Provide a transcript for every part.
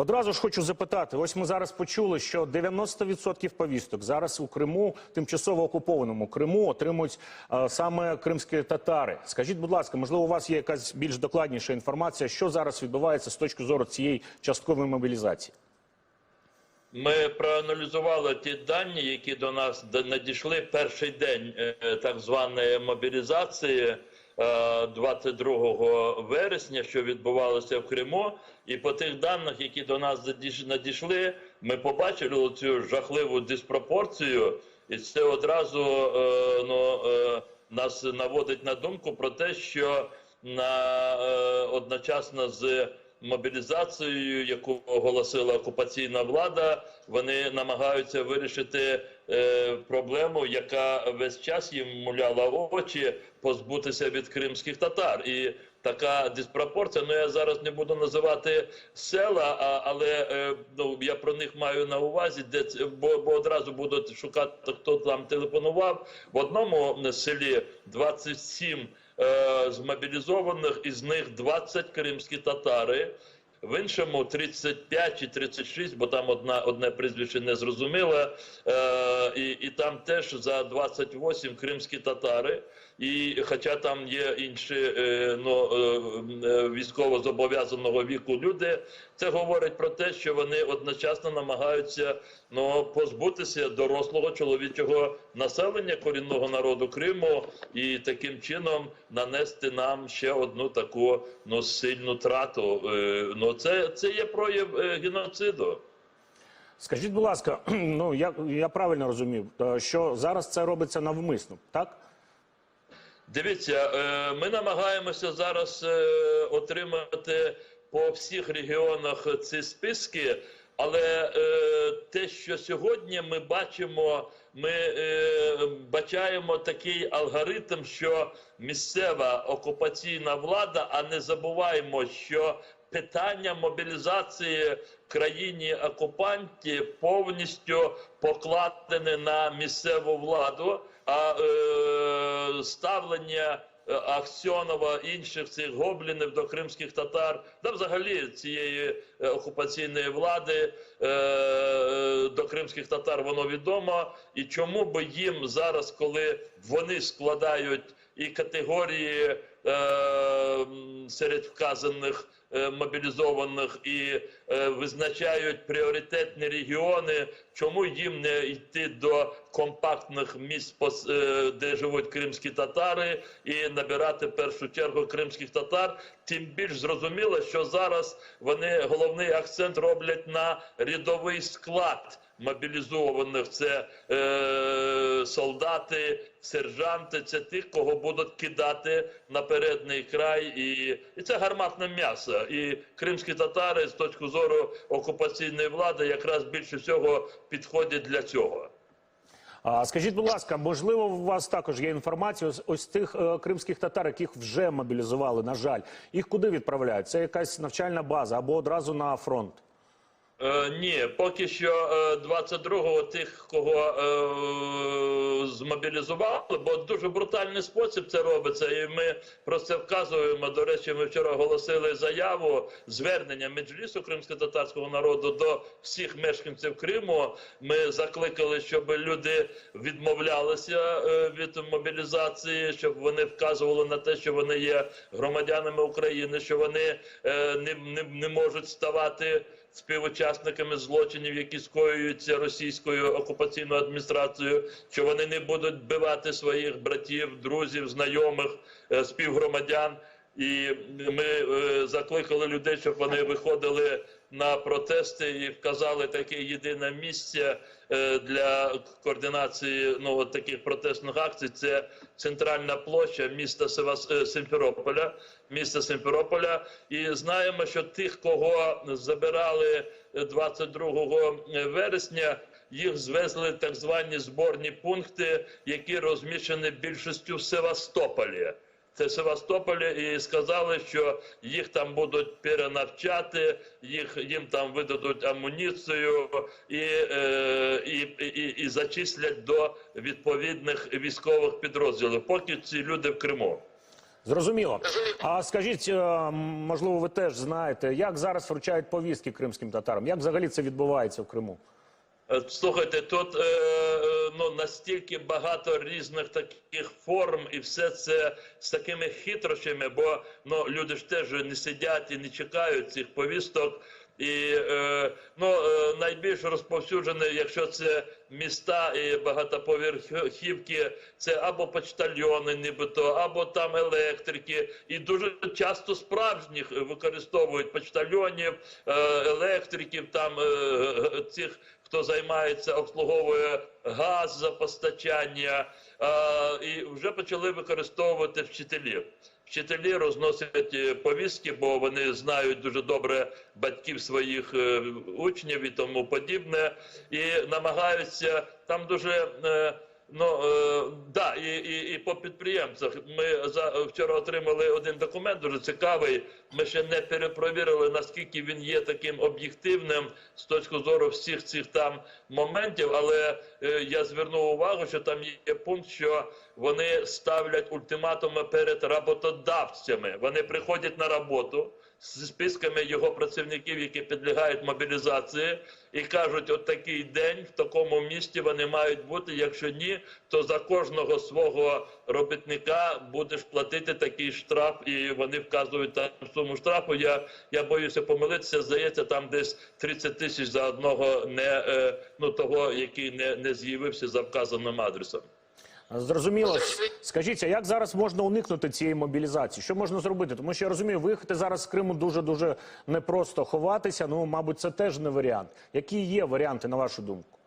Одразу ж хочу запитати: ось ми зараз почули, що 90% повісток зараз у Криму, тимчасово окупованому Криму, отримують е, саме кримські татари. Скажіть, будь ласка, можливо, у вас є якась більш докладніша інформація, що зараз відбувається з точки зору цієї часткової мобілізації? Ми проаналізували ті дані, які до нас надійшли перший день е, так званої мобілізації 22 вересня, що відбувалося в Криму. І по тих даних, які до нас надійш- надійшли, ми побачили цю жахливу диспропорцію, і це одразу е, ну, е, нас наводить на думку про те, що на е, одночасно з мобілізацією, яку оголосила окупаційна влада, вони намагаються вирішити е, проблему, яка весь час їм муляла очі, позбутися від кримських татар. І така диспропорція. Ну я зараз не буду називати села, а, але е, ну я про них маю на увазі, де бо, бо одразу будуть шукати, хто там телефонував. В одному селі 27 е, змобілізованих, із них 20 кримські татари. В іншому 35 чи 36, бо там одна, одне прізвище не зрозуміле, е, і, і там теж за 28 кримські татари. І хоча там є інші е, ну, е, е, військово зобов'язаного віку люди, це говорить про те, що вони одночасно намагаються ну, позбутися дорослого чоловічого населення корінного народу Криму і таким чином нанести нам ще одну таку ну, сильну трату. Е, ну, це, це є прояв е, геноциду. Скажіть, будь ласка, ну я, я правильно розумів, е, що зараз це робиться навмисно, так? Дивіться, ми намагаємося зараз отримати по всіх регіонах ці списки, але е, те, що сьогодні ми бачимо, ми е, бачаємо такий алгоритм, що місцева окупаційна влада, а не забуваємо, що питання мобілізації країні окупанті повністю покладене на місцеву владу. А е, ставлення Аксьонова інших цих гоблінів до кримських татар, да взагалі цієї е, окупаційної влади е, до кримських татар воно відомо. І чому би їм зараз, коли вони складають і категорії е, серед вказаних е, мобілізованих і е, визначають пріоритетні регіони, чому їм не йти до компактних місць, е, де живуть кримські татари, і набирати першу чергу кримських татар? Тим більш зрозуміло, що зараз вони головний акцент роблять на рядовий склад мобілізованих. Це е, солдати, сержанти, це тих, кого будуть кидати на передній край, і, і це гарматне м'ясо. І кримські татари з точки зору окупаційної влади якраз більше всього підходять для цього. А скажіть, будь ласка, можливо, у вас також є інформація ось, ось тих е, кримських татар, яких вже мобілізували, на жаль, їх куди відправляють? Це якась навчальна база або одразу на фронт? Е, ні, поки що е, 22-го тих, кого е, змобілізували, бо дуже брутальний спосіб це робиться, і ми про це вказуємо. До речі, ми вчора оголосили заяву звернення Меджлісу кримсько-татарського народу до всіх мешканців Криму. Ми закликали, щоб люди відмовлялися е, від мобілізації, щоб вони вказували на те, що вони є громадянами України, що вони е, не, не, не можуть ставати співучасниками злочинів, які скоюються російською окупаційною адміністрацією, що вони не будуть вбивати своїх братів, друзів, знайомих, е, співгромадян. І ми е, закликали людей, щоб вони виходили на протести і вказали таке єдине місце е, для координації ну, от таких протестних акцій. Це центральна площа міста Севас... Симферополя, міста Симферополя. І знаємо, що тих, кого забирали 22 вересня, їх звезли так звані зборні пункти, які розміщені більшістю в Севастополі. Це Севастополі, і сказали, що їх там будуть перенавчати, їх їм там видадуть амуніцію і, е, і, і, і зачислять до відповідних військових підрозділів. Поки ці люди в Криму. Зрозуміло. А скажіть, е, можливо, ви теж знаєте, як зараз вручають повістки кримським татарам? Як взагалі це відбувається в Криму? Е, Слухайте, тут е, е, ну настільки багато різних таких форм, і все це з такими хитрощами, бо ну люди ж теж не сидять і не чекають цих повісток. І е, ну е, найбільш розповсюджене, якщо це міста і багатоповерхівки, це або почтальйони, нібито, або там електрики, і дуже часто справжніх використовують почтальйонів, е, електриків, там цих хто займається обслуговує газ за постачання, а, і вже почали використовувати вчителів. Вчителі розносять е, повістки, бо вони знають дуже добре батьків своїх е, учнів і тому подібне, і намагаються там дуже. Ну е, да, і, і, і по підприємцях. Ми за вчора отримали один документ дуже цікавий. Ми ще не перепровірили наскільки він є таким об'єктивним з точки зору всіх цих там моментів. Але е, я звернув увагу, що там є пункт, що вони ставлять ультиматуми перед роботодавцями. Вони приходять на роботу з списками його працівників, які підлягають мобілізації, і кажуть, от такий день в такому місті вони мають бути. Якщо ні, то за кожного свого робітника будеш платити такий штраф, і вони вказують там суму штрафу. Я, я боюся помилитися. Здається, там десь 30 тисяч за одного не е, ну того, який не, не з'явився за вказаним адресом. Зрозуміло. Скажіть, а як зараз можна уникнути цієї мобілізації? Що можна зробити? Тому що я розумію, виїхати зараз з Криму дуже дуже непросто ховатися. Ну, мабуть, це теж не варіант. Які є варіанти, на вашу думку?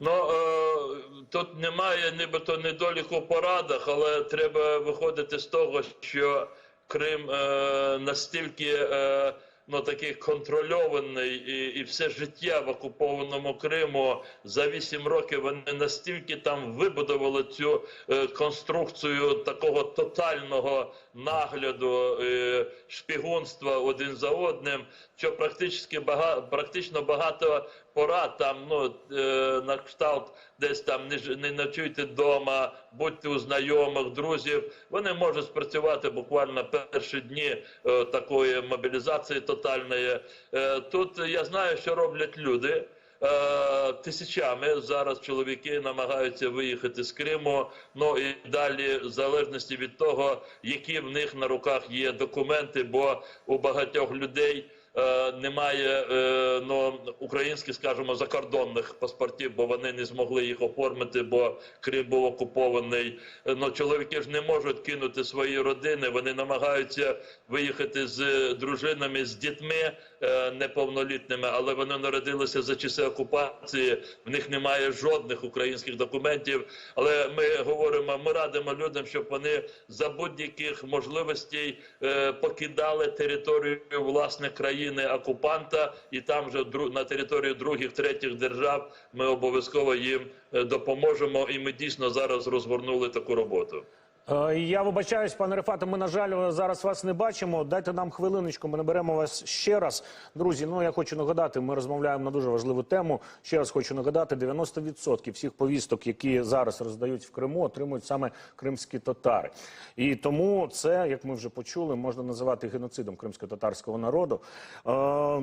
Ну е, тут немає нібито недоліку в порадах, але треба виходити з того, що Крим е, настільки е, ну такий контрольований, і, і все життя в окупованому Криму. За вісім років вони настільки там вибудували цю е, конструкцію такого тотального нагляду е, шпігунства один за одним, що практично багато практично багато порад там ну е, на кшталт десь там не, не ночуйте вдома, будьте у знайомих, друзів. Вони можуть спрацювати буквально перші дні е, такої мобілізації тотальної. Е, тут я знаю, що роблять люди. Е, Тисячами зараз чоловіки намагаються виїхати з Криму. Ну і далі, в залежності від того, які в них на руках є документи, бо у багатьох людей е, немає е, ну, українських, скажімо, закордонних паспортів, бо вони не змогли їх оформити, бо Крим був окупований. Е, Ну, чоловіки ж не можуть кинути свої родини. Вони намагаються виїхати з дружинами, з дітьми е, неповнолітними, але вони народилися за часи окупації. В них немає жодних українських документів. Але ми говоримо, ми радимо людям, щоб вони за будь-яких можливостей е, покидали територію власне країни окупанта, і там дру- на території других третіх держав ми обов'язково їм е, допоможемо. І ми дійсно зараз розгорнули таку роботу. Е, Я вибачаюсь, пане Рефате, ми, на жаль, зараз вас не бачимо. Дайте нам хвилиночку, ми наберемо вас ще раз. Друзі, ну я хочу нагадати, ми розмовляємо на дуже важливу тему. Ще раз хочу нагадати, 90% всіх повісток, які зараз роздають в Криму, отримують саме кримські татари. І тому це, як ми вже почули, можна називати геноцидом кримсько-татарського народу. Е,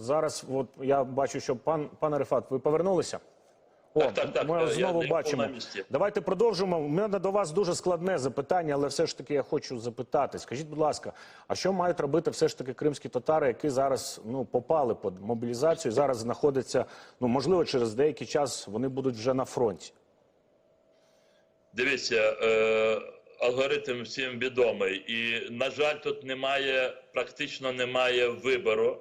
зараз, от я бачу, що пан пане Рефат, ви повернулися? О, Так, так, так, ми я знову бачимо. Давайте продовжимо. У мене до вас дуже складне запитання, але все ж таки я хочу запитати. Скажіть, будь ласка, а що мають робити все ж таки кримські татари, які зараз ну попали під мобілізацію, зараз знаходяться, ну можливо, через деякий час вони будуть вже на фронті? Дивіться, е, алгоритм всім відомий, і на жаль, тут немає практично немає вибору.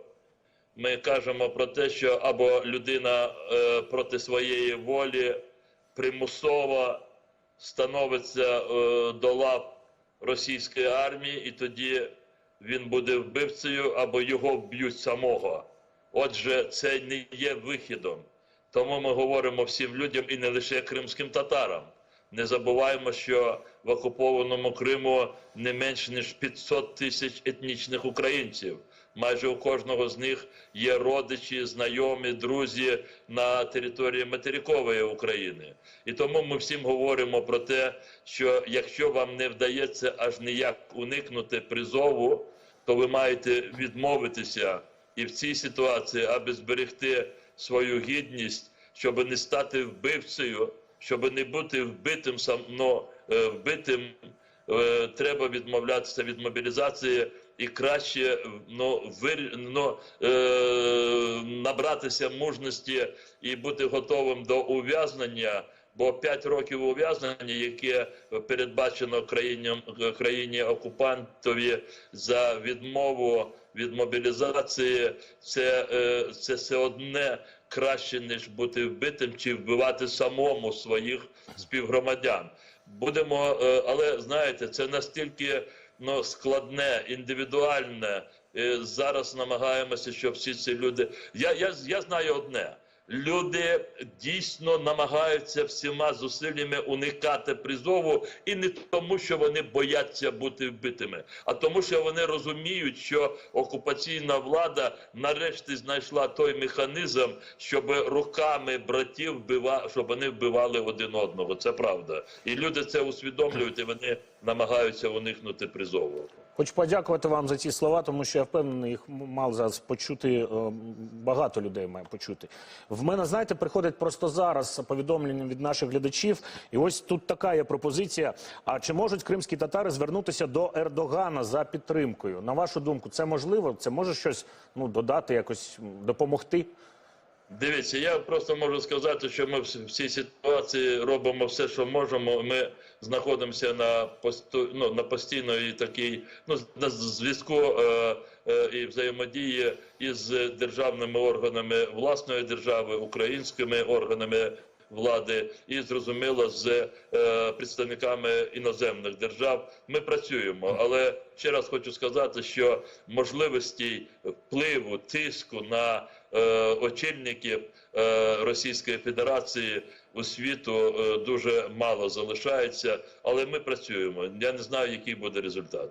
Ми кажемо про те, що або людина е, проти своєї волі примусово становиться е, до лав російської армії, і тоді він буде вбивцею або його вб'ють самого. Отже, це не є вихідом. Тому ми говоримо всім людям і не лише кримським татарам. Не забуваємо, що в окупованому Криму не менш ніж 500 тисяч етнічних українців. Майже у кожного з них є родичі, знайомі, друзі на території материкової України. І тому ми всім говоримо про те, що якщо вам не вдається аж ніяк уникнути призову, то ви маєте відмовитися і в цій ситуації, аби зберегти свою гідність, щоб не стати вбивцею, щоб не бути вбитим сам, но, е, вбитим, е, треба відмовлятися від мобілізації і краще ну, вир... ну, е, набратися мужності і бути готовим до ув'язнення. Бо 5 років ув'язнення, яке передбачено країні, країні окупантові за відмову від мобілізації, це, е, це все одне краще ніж бути вбитим чи вбивати самому своїх співгромадян. Будемо, е, але знаєте, це настільки ну, складне, індивідуальне. Зараз намагаємося, щоб всі ці люди. Я, я, я знаю одне. Люди дійсно намагаються всіма зусиллями уникати призову, і не тому, що вони бояться бути вбитими, а тому, що вони розуміють, що окупаційна влада нарешті знайшла той механізм, щоб руками братів вбива, щоб вони вбивали один одного. Це правда, і люди це усвідомлюють, і вони намагаються уникнути призову. Хочу подякувати вам за ці слова, тому що я впевнений, їх мав зараз почути е, багато людей має почути. В мене, знаєте, приходить просто зараз повідомлення від наших глядачів, і ось тут така є пропозиція. А чи можуть кримські татари звернутися до Ердогана за підтримкою? На вашу думку, це можливо? Це може щось ну додати, якось допомогти? Дивіться, я просто можу сказати, що ми в в цій ситуації робимо все, що можемо. Ми знаходимося на посту, ну, на постійної такій ну на зв'язку е, е, і взаємодії із державними органами власної держави, українськими органами влади, і зрозуміло з е, представниками іноземних держав. Ми працюємо, але ще раз хочу сказати, що можливості впливу тиску на очільників е, Російської Федерації у світу е, дуже мало залишається, але ми працюємо. Я не знаю, який буде результат.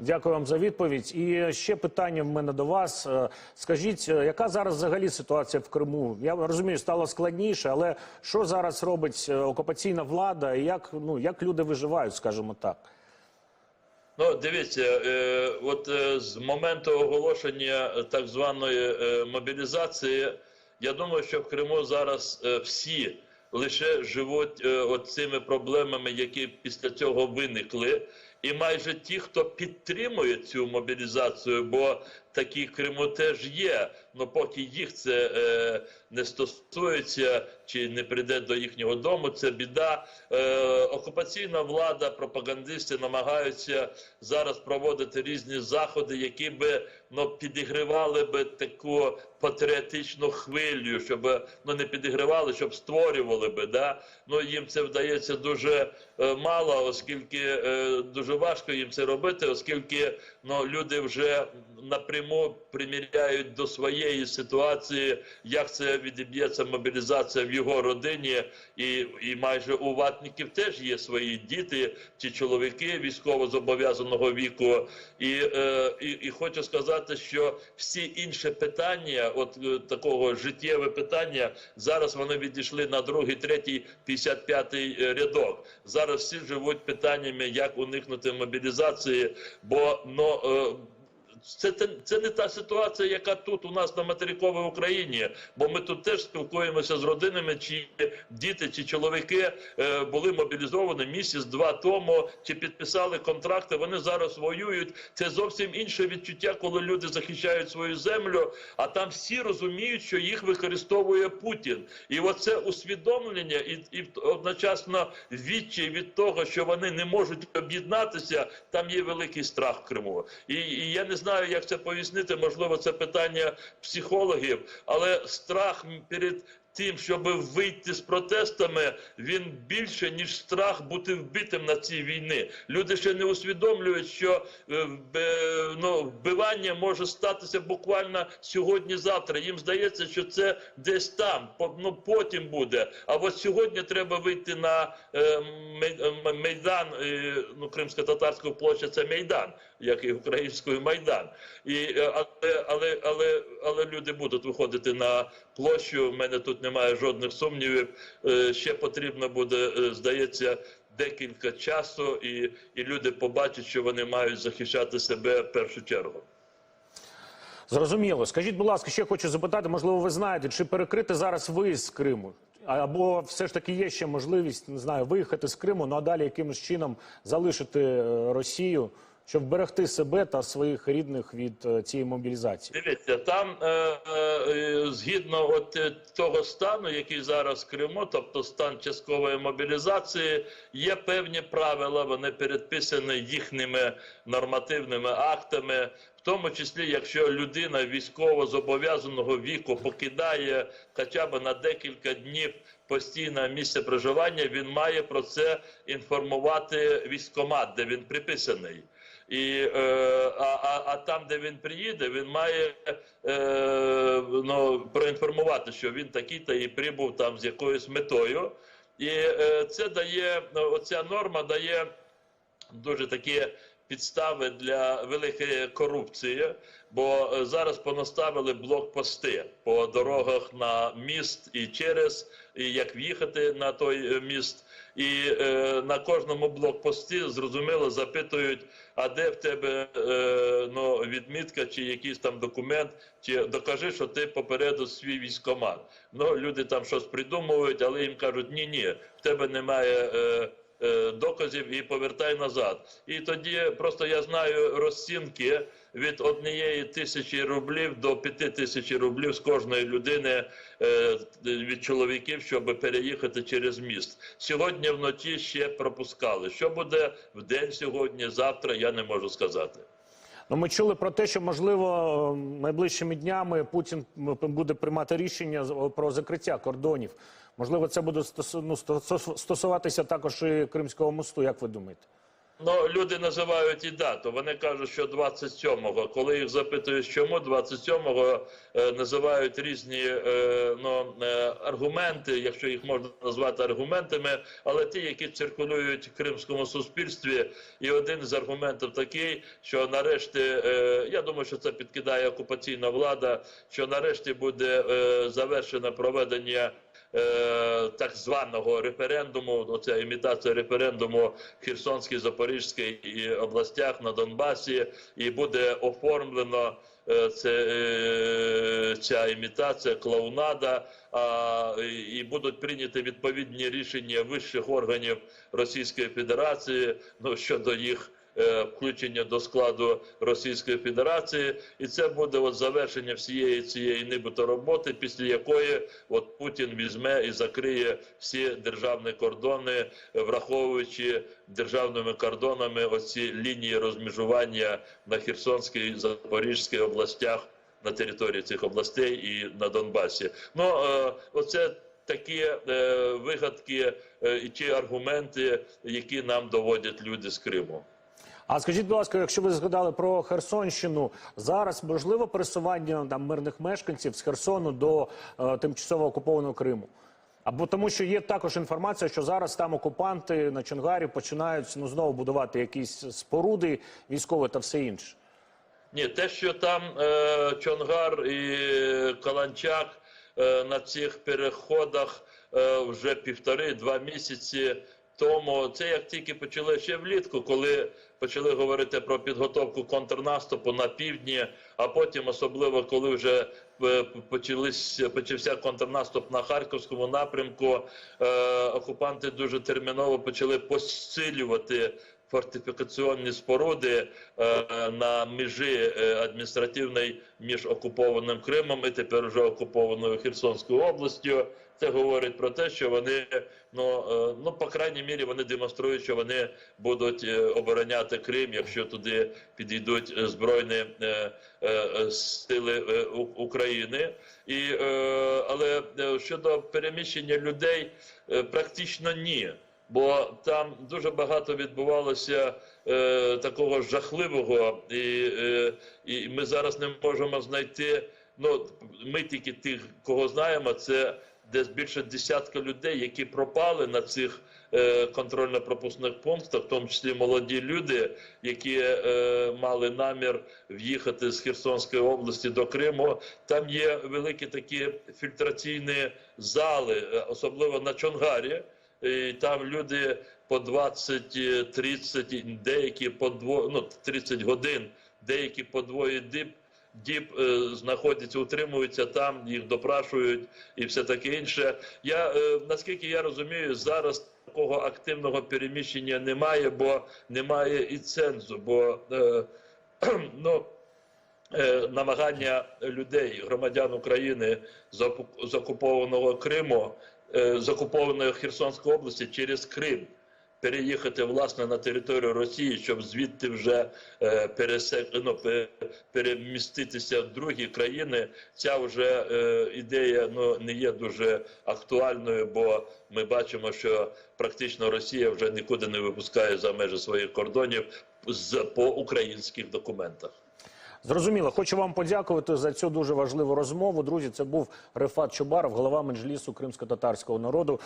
Дякую вам за відповідь. І ще питання в мене до вас. Е, Скажіть, е, яка зараз взагалі ситуація в Криму? Я розумію, стало складніше, але що зараз робить е, окупаційна влада і як ну як люди виживають, скажімо так? Ну, дивіться, е, от е, з моменту оголошення е, так званої е, мобілізації, я думаю, що в Криму зараз е, всі лише живуть е, от цими проблемами, які після цього виникли. І майже ті, хто підтримує цю мобілізацію, бо такі Криму теж є. Ну поки їх це е, не стосується чи не прийде до їхнього дому, це біда. Е, окупаційна влада, пропагандисти намагаються зараз проводити різні заходи, які би ну підігривали би таку патріотичну хвилю, щоб ну не підігривали, щоб створювали би. Да? Ну їм це вдається дуже е, мало, оскільки е, дуже важко їм це робити, оскільки ну люди вже напряму приміряють до своєї ситуації, як це відіб'ється мобілізація в його родині, і, і майже у ватників теж є свої діти чи чоловіки військово зобов'язаного віку. І, е, і, і хочу сказати, що всі інші питання, от е, такого життєве питання, зараз вони відійшли на другий, третій, 55-й рядок. Зараз всі живуть питаннями, як уникнути мобілізації, бо ну. Е, це, те- це не та ситуація, яка тут у нас на материковій Україні, бо ми тут теж спілкуємося з родинами, чи діти, чи чоловіки е, були мобілізовані місяць-два тому, чи підписали контракти. Вони зараз воюють. Це зовсім інше відчуття, коли люди захищають свою землю, а там всі розуміють, що їх використовує Путін. І оце усвідомлення, і, і одночасно відчай від того, що вони не можуть об'єднатися. Там є великий страх в Криму. І, і я не знаю, як це пояснити. Можливо, це питання психологів, але страх перед тим, щоб вийти з протестами, він більше ніж страх бути вбитим на цій війні. Люди ще не усвідомлюють, що е, ну, вбивання може статися буквально сьогодні-завтра. Їм здається, що це десь там, ну потім буде. А от сьогодні треба вийти на е, майдан, е, ну кримсько-татарську площа це майдан. Як і українською майдан. І е, але, але, але, але люди будуть виходити на площу. У мене тут немає жодних сумнівів. Е, Ще потрібно буде, е, здається, декілька часу, і, і люди побачать, що вони мають захищати себе в першу чергу. Зрозуміло. Скажіть, будь ласка, ще хочу запитати, можливо, ви знаєте, чи перекрити зараз виїзд з Криму? Або все ж таки є ще можливість, не знаю, виїхати з Криму, ну а далі якимось чином залишити Росію, щоб вберегти себе та своїх рідних від е, цієї мобілізації? Дивіться, там е, е, згідно от того стану, який зараз в Криму, тобто стан часткової мобілізації, є певні правила. Вони передписані їхніми нормативними актами. В тому числі, якщо людина військово зобов'язаного віку покидає хоча б на декілька днів постійне місце проживання, він має про це інформувати військкомат, де він приписаний. І, е, а, а, а там, де він приїде, він має е, ну, проінформувати, що він такий-то і прибув там з якоюсь метою. І е, це дає, ну, оця норма дає дуже такі підстави для великої корупції, бо е, зараз понаставили блокпости по дорогах на міст і через, і як в'їхати на той е, міст. І е, на кожному блокпості зрозуміло запитують, а де в тебе е, ну, відмітка чи якийсь там документ, чи докажи, що ти попереду свій військомат. Ну люди там щось придумують, але їм кажуть, ні, ні, в тебе немає. Е, е, доказів і повертай назад. І тоді просто я знаю розцінки від однієї тисячі рублів до п'яти тисяч рублів з кожної людини е, від чоловіків, щоб переїхати через міст. Сьогодні вночі ще пропускали. Що буде в день сьогодні, завтра, я не можу сказати. Ну, ми чули про те, що можливо найближчими днями Путін буде приймати рішення про закриття кордонів. Можливо, це буде ну, стосуватися також і Кримського мосту. Як ви думаєте? Ну, люди називають і дату. Вони кажуть, що 27-го. Коли їх запитують, чому 27-го е, називають різні е, ну, е, аргументи, якщо їх можна назвати аргументами, але ті, які циркулюють в кримському суспільстві, і один з аргументів такий, що нарешті, е, я думаю, що це підкидає окупаційна влада, що нарешті буде е, завершено проведення е, так званого референдуму, оця імітація референдуму в Херсонській, Запорізькій областях на Донбасі, і буде оформлено е, це, е, ця імітація клоунада, а, і- будуть прийняті відповідні рішення вищих органів Російської Федерації ну, щодо їх включення до складу Російської Федерації, і це буде от завершення всієї цієї нібито роботи, після якої от Путін візьме і закриє всі державні кордони, е, враховуючи державними кордонами оці лінії розмежування на Херсонській Запорізькій областях на території цих областей і на Донбасі. Ну е, оце такі е, вигадки е, і ті аргументи, які нам доводять люди з Криму. А скажіть, будь ласка, якщо ви згадали про Херсонщину, зараз можливо пересування там мирних мешканців з Херсону до е, тимчасово окупованого Криму? Або тому, що є також інформація, що зараз там окупанти на Чонгарі починають ну знову будувати якісь споруди військові та все інше. Ні, те, що там е, Чонгар і Каланчак е, на цих переходах е, вже півтори-два місяці тому, це як тільки почали ще влітку, коли почали говорити про підготовку контрнаступу на півдні, а потім, особливо коли вже е, почались, почався контрнаступ на харківському напрямку, е, окупанти дуже терміново почали посилювати фортифікаційні споруди е, на межі е, адміністративної між окупованим Кримом і тепер вже окупованою Херсонською областю. Це говорить про те, що вони ну, е, ну по крайній мірі вони демонструють, що вони будуть е, обороняти Крим, якщо туди підійдуть е, збройні сили України. І, але щодо переміщення людей, практично ні. Бо там дуже багато відбувалося е, такого жахливого, і, е, і ми зараз не можемо знайти. Ну ми тільки тих, кого знаємо, це десь більше десятка людей, які пропали на цих е, контрольно-пропускних пунктах, в тому числі молоді люди, які е, мали намір в'їхати з Херсонської області до Криму. Там є великі такі фільтраційні зали, е, особливо на Чонгарі. І там люди по 20, 30, деякі по дво, ну, 30 годин, деякі по двоє діб, діб е, знаходяться, утримуються там, їх допрашують і все таке інше. Я е, наскільки я розумію, зараз такого активного переміщення немає, бо немає і цензу, бо е, ну. Намагання людей, громадян України з окупованого Криму, з окупованої Херсонської області через Крим переїхати власне на територію Росії, щоб звідти вже е, пересе, ну, переміститися в другі країни. Ця вже е, ідея ну, не є дуже актуальною, бо ми бачимо, що практично Росія вже нікуди не випускає за межі своїх кордонів з по українських документах. Зрозуміло, хочу вам подякувати за цю дуже важливу розмову. Друзі, це був Рефат Чубаров, голова меджлісу кримсько-татарського народу.